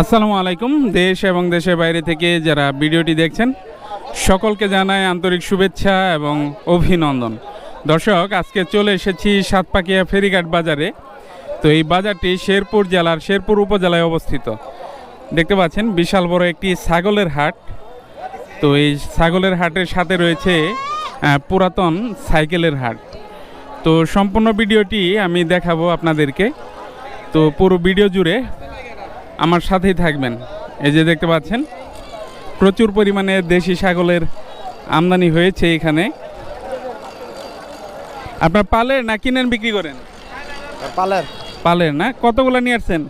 আসসালামু আলাইকুম। দেশ এবং দেশের বাইরে থেকে যারা ভিডিওটি দেখছেন, সকলকে জানায় আন্তরিক শুভেচ্ছা এবং অভিনন্দন। দর্শক, আজকে চলে এসেছি সাতপাকিয়া ফেরিঘাট বাজারে। তো এই বাজারটি শেরপুর জেলার শেরপুর উপজেলায় অবস্থিত। দেখতে পাচ্ছেন, বিশাল বড় একটি ছাগলের হাট। তো এই ছাগলের হাটের সাথে রয়েছে পুরাতন সাইকেলের হাট। তো সম্পূর্ণ ভিডিওটি আমি দেখাবো আপনাদেরকে। তো পুরো ভিডিও জুড়ে আমার সাথেই থাকবেন। এই যে দেখতে পাচ্ছেন প্রচুর পরিমাণে দেশি ছাগলের আমদানি হয়েছে এখানে। আপনার পালের না কিনেন বিক্রি করেন? পালের। পালের না? কতগুলো নিয়ে আসছেন?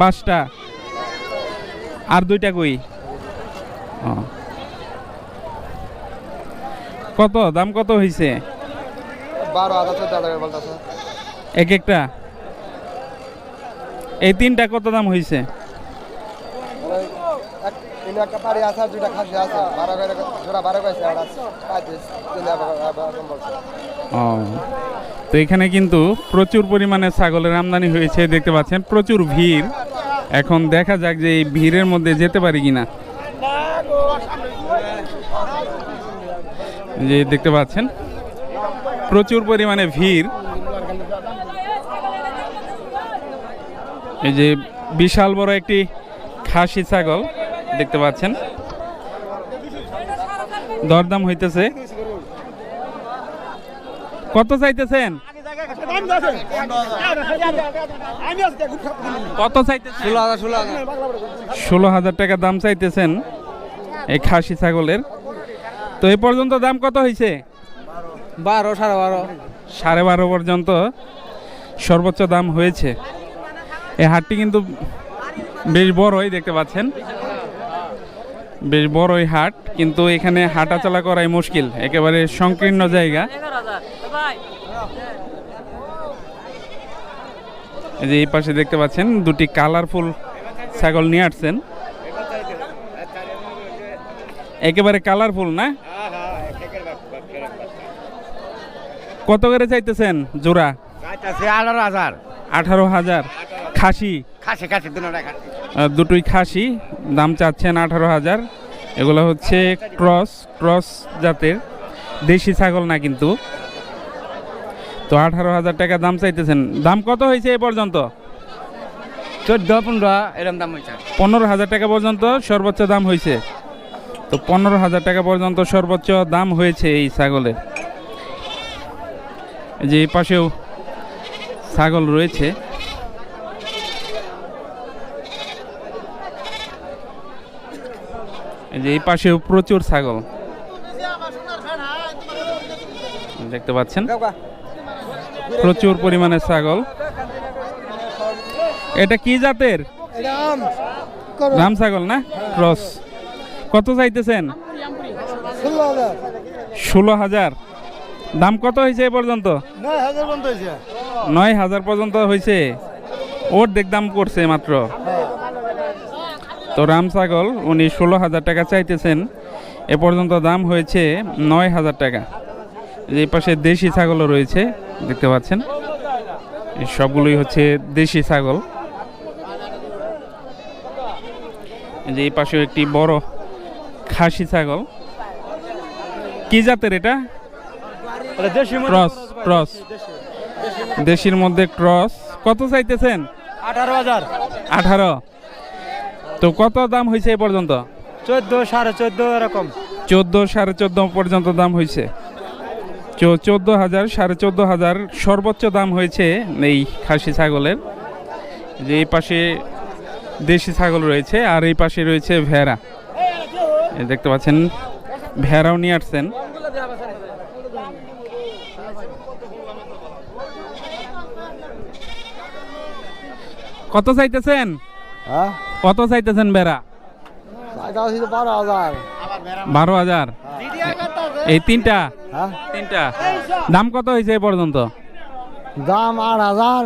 পাঁচটা আর দুইটা কই। কত? দাম কত হয়েছে বারো হাজার এক একটা? এই তিনটা কত দাম হয়েছে তো এখানে কিন্তু প্রচুর পরিমাণে ছাগলের আমদানি হয়েছে, দেখতে পাচ্ছেন, প্রচুর ভিড়। এখন দেখা যাক যে এই ভিড়ের মধ্যে যেতে পারি কিনা। যে দেখতে পাচ্ছেন, প্রচুর পরিমাণে ভিড়। এই যে বিশাল বড় একটি খাসি ছাগল দেখতে পাচ্ছেন। দরদাম হইতেছে। কত চাইতেছেন? কত চাইতেছেন? ষোলো হাজার ষোলো ষোলো হাজার টাকা দাম চাইতেছেন এই খাসি ছাগলের। তো এই পর্যন্ত দাম কত হয়েছে বারো সাড়ে বারো। সাড়ে বারো পর্যন্ত সর্বোচ্চ দাম হয়েছে। এই হাটটি কিন্তু বেশ বড়ই দেখতে পাচ্ছেন। বেশ বড়ই হাট কিন্তু এখানে হাঁটাচলা করাই মুশকিল একেবারে সংকীর্ণ জায়গা। এই যে এই পাশে দেখতে পাচ্ছেন দুটি কালারফুল ছাগল নিয়ে আসছেন। একেবারে কালারফুল না? কত করে চাইতেছেন জোড়া? আঠারো হাজার। আঠারো হাজার। খাসি? খাসি খাসি দুটা খাসি। দুটোই খাসি দাম চাচ্ছেন আঠারো হাজার। এগুলো হচ্ছে ক্রস ক্রস জাতের। দেশি ছাগল না কিন্তু। তো আঠারো হাজার টাকা দাম চাইতেছেন। দাম কত হয়েছে এ পর্যন্ত? চোদ্দ পনেরো এরকম দাম হয়েছে। পনেরো হাজার টাকা পর্যন্ত সর্বোচ্চ দাম হয়েছে। তো পনেরো হাজার টাকা পর্যন্ত সর্বোচ্চ দাম হয়েছে এই ছাগলের। এই যে এই পাশেও ছাগল রয়েছে। যে এই পাশেও প্রচুর ছাগল। দেখতে পাচ্ছেন? প্রচুর পরিমাণে ছাগল। এটা কি জাতের? রাম ছাগল না? ক্রস। কত চাইতেছেন? ষোলো হাজার। দাম কত হয়েছে এ পর্যন্ত? নয় হাজার পর্যন্ত হয়েছে। ওর দেখ দাম করছে মাত্র। তো রাম ছাগল উনি ষোলো হাজার টাকা চাইতেছেন। এ পর্যন্ত দাম হয়েছে নয় হাজার টাকা। এই পাশে দেশি ছাগলও রয়েছে দেখতে পাচ্ছেন। সবগুলোই হচ্ছে দেশি ছাগল। যে এই পাশেও একটি বড় খাসি ছাগল। কি জাতের এটা? Cross cross. দেশির মধ্যে ক্রস। কত চাইতেছেন? আঠারো হাজার। আঠারো। তো কত দাম হয়েছে এই পর্যন্ত? চোদ্দ সাড়ে চোদ্দ এরকম। চোদ্দ সাড়ে চোদ্দ পর্যন্ত দাম হয়েছে। চোদ্দ হাজার সাড়ে চোদ্দ হাজার সর্বোচ্চ দাম হয়েছে এই খাসি ছাগলের। যে এই পাশে দেশি ছাগল রয়েছে আর এই পাশে রয়েছে ভেড়া। দেখতে পাচ্ছেন ভেড়াও নিয়ে আসছেন। কত চাইতেছেন? কত চাইতেছেন বেড়া? বারো হাজার। এই তিনটা? হ্যাঁ? তিনটা। দাম কত হয়েছে এ পর্যন্ত? দাম আট হাজার।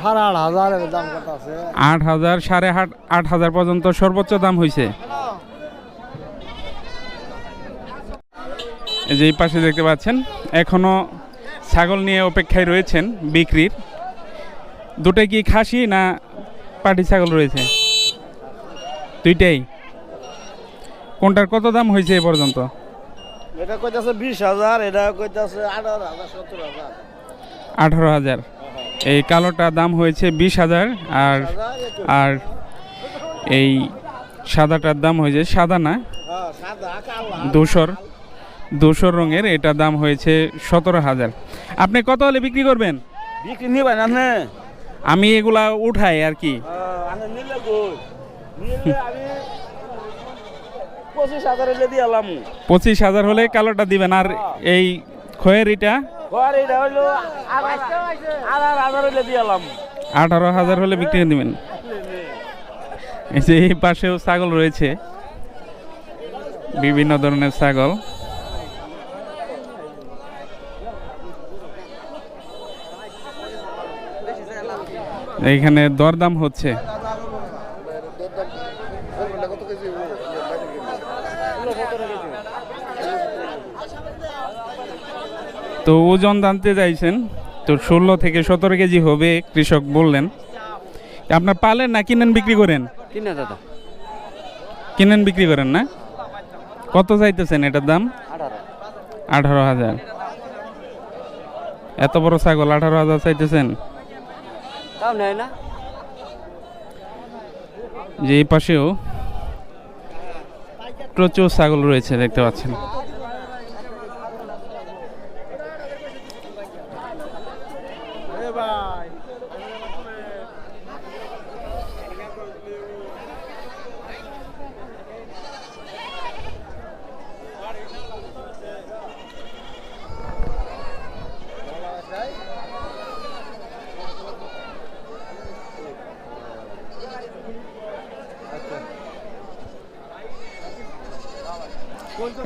সাড়ে আট হাজার দাম কত আছে? আট হাজার সাড়ে আট আট হাজার পর্যন্ত সর্বোচ্চ দাম হয়েছে। এই যে এই পাশে দেখতে পাচ্ছেন এখনও ছাগল নিয়ে অপেক্ষায় রয়েছেন বিক্রির। দুটাই কি খাসি না পাটি ছাগল রয়েছে। দুইটাই। কোনটার কত দাম হয়েছে এ পর্যন্ত? এটা কইতাছে বিশ হাজার এটা কইতাছে আঠারো হাজার সত্তর হাজার। আঠারো হাজার। এই কালোটার দাম হয়েছে বিশ হাজার আর আর এই সাদাটার দাম হয়েছে সাদা না? হ্যাঁ, ধূসর। ধূসর রঙের এটার দাম হয়েছে সতেরো হাজার। আপনি কত হলে বিক্রি করবেন? বিক্রি নিবেন আপনি? আমি এগুলা উঠাই আর কি। পঁচিশ হাজার হলে কালোটা দিবেন আর এই খয়ের এটা ঘর এটা হইল আড়াই হাজার এলে দিয়ে এলাম। আঠারো হাজার হলে বিক্রি করে দিবেন। এই যে এই পাশেও ছাগল রয়েছে। বিভিন্ন ধরনের ছাগল। এইখানে দরদাম হচ্ছে। তো ওজন জানতে চাইছেন তো ষোলো থেকে সতেরো কেজি হবে কৃষক বললেন। আপনার পালেন না কিনেন বিক্রি করেন? কিনা দাদা। কিনেন বিক্রি করেন না? কত চাইতেছেন এটার দাম? আঠারো। আঠারো হাজার। এত বড় ছাগল আঠারো হাজার চাইতেছেন? তাও নেয় না। যে এই পাশেও প্রচুর ছাগল রয়েছে দেখতে পাচ্ছেন।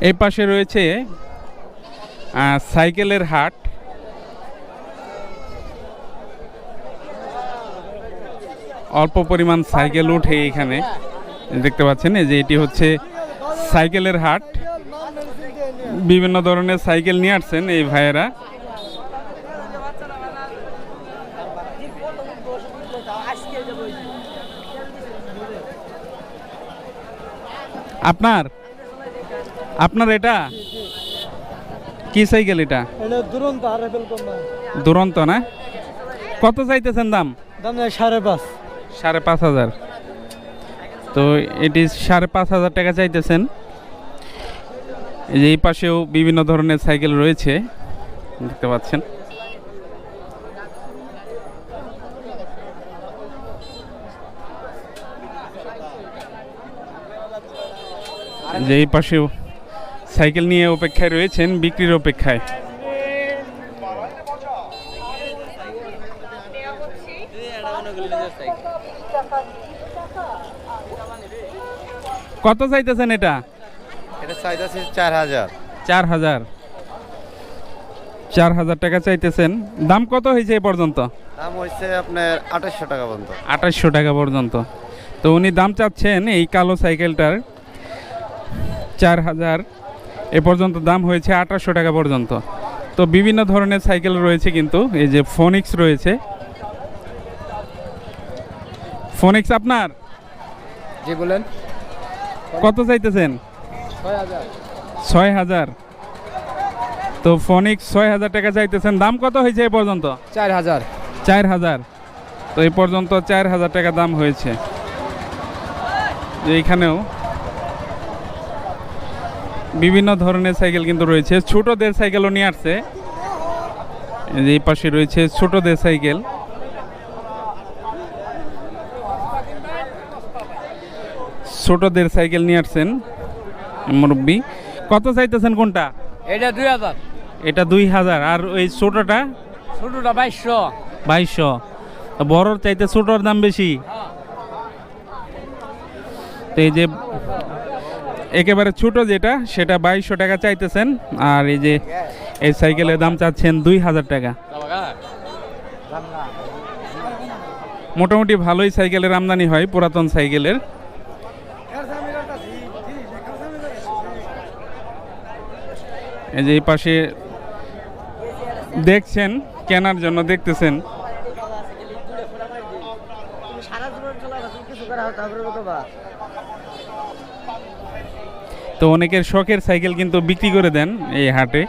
এই পাশে রয়েছে সাইকেলের হাট। অল্প পরিমাণ সাইকেল উঠে এখানে। দেখতে পাচ্ছেন যে এটি হচ্ছে সাইকেলের হাট। বিভিন্ন ধরনের সাইকেল নিয়ে আসছেন এই ভাইয়েরা। আপনার আপনার এটা? কি সাইকেল এটা? দুরন্ত না? কত চাইতেছেন দাম? দাম সাড়ে পাঁচ। সাড়ে পাঁচ হাজার। তো এটি সাড়ে পাঁচ হাজার টাকা চাইতেছেন। এই যে এই পাশেও বিভিন্ন ধরনের সাইকেল রয়েছে। দেখতে পাচ্ছেন। যে এই পাশেও সাইকেল নিয়ে অপেক্ষায় রয়েছেন বিক্রির অপেক্ষায়। কত চাইতেছেন এটা? এটা চাইতেছি চার হাজার। চার হাজার। চার হাজার টাকা চাইতেছেন। দাম কত হয়েছে এ পর্যন্ত? দাম হচ্ছে আপনার আঠাশশো টাকা পর্যন্ত। আঠাশশো টাকা পর্যন্ত। তো উনি দাম চাচ্ছেন এই কালো সাইকেলটার চার হাজার। এ পর্যন্ত দাম হয়েছে আঠাশশো টাকা পর্যন্ত। তো বিভিন্ন ধরনের সাইকেল রয়েছে কিন্তু এই যে ফোনিক্স রয়েছে। ফোনিক্স আপনার? জি বলেন। কত চাইতেছেন? ছয় হাজার। ছয় হাজার। তো ফোনিক্স ছয় হাজার টাকা চাইতেছেন। দাম কত হয়েছে এ পর্যন্ত? চার হাজার। চার হাজার। তো এ পর্যন্ত চার হাজার টাকা দাম হয়েছে। এইখানেও বিভিন্ন ধরনের সাইকেল কিন্তু রয়েছে। ছোটদের সাইকেলও নিয়ে আসছে। এই পাশে রয়েছে ছোটদের সাইকেল। ছোটদের সাইকেল নিয়ে আসছেন মুরব্বী। কত চাইতেছেন কোনটা? এটা দুই হাজার। এটা দুই হাজার। আর ওই ছোটটা? ছোটটা বাইশশো। বাইশশো। বড়র চাইতে ছোটর দাম বেশি? তো এই যে একেবারে ছোট যেটা, সেটা বাইশশো টাকা চাইতেছেন। আর এই যে এই সাইকেলের দাম চাচ্ছেন দুই হাজার টাকা। মোটামুটি ভালোই সাইকেলের আমদানি হয়, পুরাতন সাইকেলের। এই যে এই পাশে দেখছেন, কেনার জন্য দেখতেছেন। সারা জীবন চলা কিছু করা তো অনেকের শখের সাইকেল কিন্তু বিক্রি করে দেন এই হাটে।